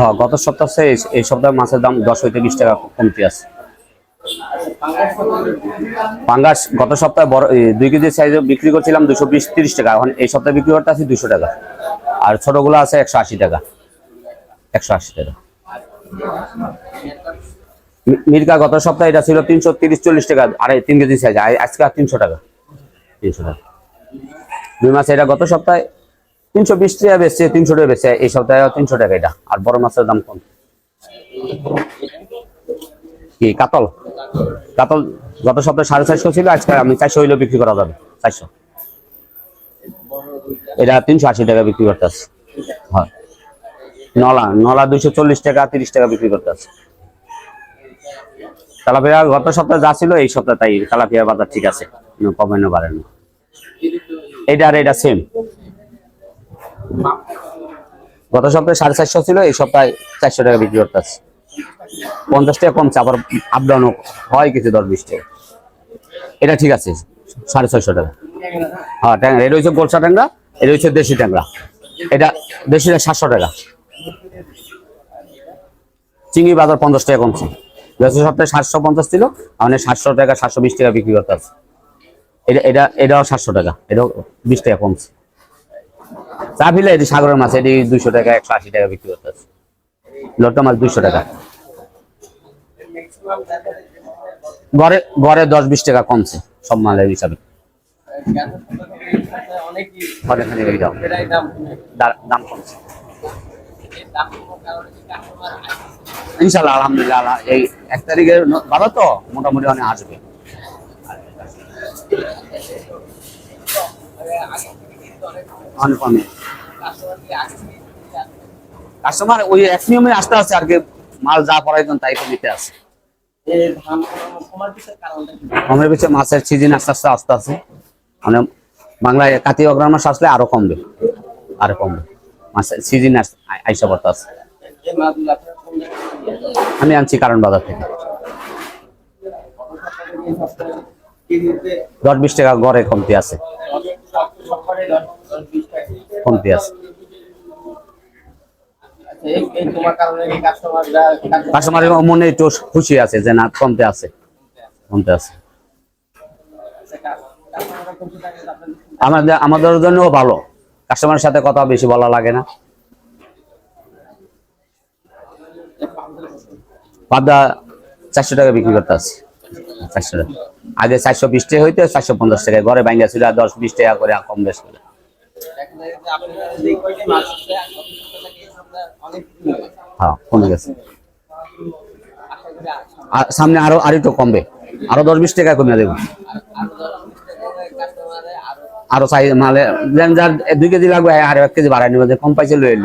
হ্যাঁ গত সপ্তাহ এই- সপ্তাহে মাছের দাম দশ হইতে বিশ টাকা কমতি আছে। পাঙ্গাস গত সপ্তাহে বড় দুই কেজি সাইজে বিক্রি করছিলাম দুশো বিশ, তিরিশ টাকা। এখন এই সপ্তাহে বিক্রি করতে আছি দুশো টাকা। আর ছোটগুলো আছে একশো আশি টাকা। একশো আশি টাকা। মির্কা গত সপ্তাহে এটা ছিল তিনশো তিরিশ, চল্লিশ টাকা। আড়াই তিন কেজি সাইজ আজকে আর তিনশো টাকা। তিনশো টাকা। দুই মাস এটা গত সপ্তাহে তিনশো বিশ টাকা বেচছে, তিনশো টাকা বেচছে। এই সপ্তাহে তিনশো টাকা এটা। আর বড় মাছের দাম কম। কি, কাতল? কাতল গত সপ্তাহে সাড়ে চারশো ছিল, আজকে আমি চারশো হইলেও বিক্রি করা যাবে, চারশো। এটা তিনশো আশি টাকা বিক্রি করতে আছে। নলা নলা দুইশো চল্লিশ টাকা, তিরিশ টাকা বিক্রি করতে আছে। তেলাপিয়া গত সপ্তাহে যা ছিল, এই সপ্তাহে তাই তেলাপিয়া বাজার ঠিক আছে কমে না। এটা আর এটা সেম গত সপ্তাহে সাড়ে চারশো ছিল, এই সপ্তাহে চারশো টাকা বিক্রি করতে আছে পঞ্চাশ টাকা কমছে, আবার আপডাউন হয় কিছু দশ বিশ টাকা। এটা ঠিক আছে, সাড়ে ছয়শো টাকা। হ্যাঁ ট্যাংরা এটা হচ্ছে গোলসা ট্যাংরা, এটা হচ্ছে দেশি ট্যাংরা। এটা দেশিটা সাতশো টাকা। চিংড়ি বাজার পঞ্চাশ টাকা কমছে। গত সপ্তাহে সাতশো পঞ্চাশ ছিল মানে সাতশো টাকা, সাতশো বিশ টাকা বিক্রি করতে আছে এটা এটা, এটাও সাতশো টাকা, এটাও বিশ টাকা কমছে। চা ফিলে এটি সাগরের মাছ, এটি দুইশো টাকা, একশো আশি টাকা বিক্রি করতে আছে লোট্টা মাছ দুইশো টাকা। গড়ে গড়ে দশ বিশ টাকা কমছে, সব মালের হিসাবে। দাম। কমছে। ইনশাল্লাহ আলহামদুলিল্লাহ এই এক তারিখে বাবা তো মোটামুটি অনেক আসবে। কাস্টমার ওই এক নিয়মে আসতে আছে আর কি মাল যা প্রয়োজন তাই তো নিতে আছে কমের পিছিয়ে মাছের সিজন আস্তে আস্তে আস্তে আছে মানে বাংলায় কাতি অগ্রহণ মাস আসলে আরও কমবে আরও কমবে। মাছের সিজন আইসা পড়তে আছে আমি আনছি কারণ বাজার থেকে। দশ বিশ টাকা গড়ে কমতি আছে। কাস্টমারের মনে একটু খুশি আছে যে না কমতে আছে। কমতে আছে। আমাদের আমাদের জন্যও ভালো। কাস্টমারের সাথে কথা বেশি বলা লাগে না। পাবদা চারশো টাকা বিক্রি করতে আছে। চারশো আগে চারশো বিশ টাকা হইতে, চারশো পঞ্চাশ টাকা ঘরে ভাঙ্গা ছিল দশ বিশ টাকা করে কম বেশ করে। হ্যাঁ সামনে আরও, আর একটু কমবে। আরও দশ বিশ টাকা কমে দেবো। আরও চাই মালে দুই কেজি লাগবে, আর এক কেজি বাড়াই নেবে কম পাইছে লয়ে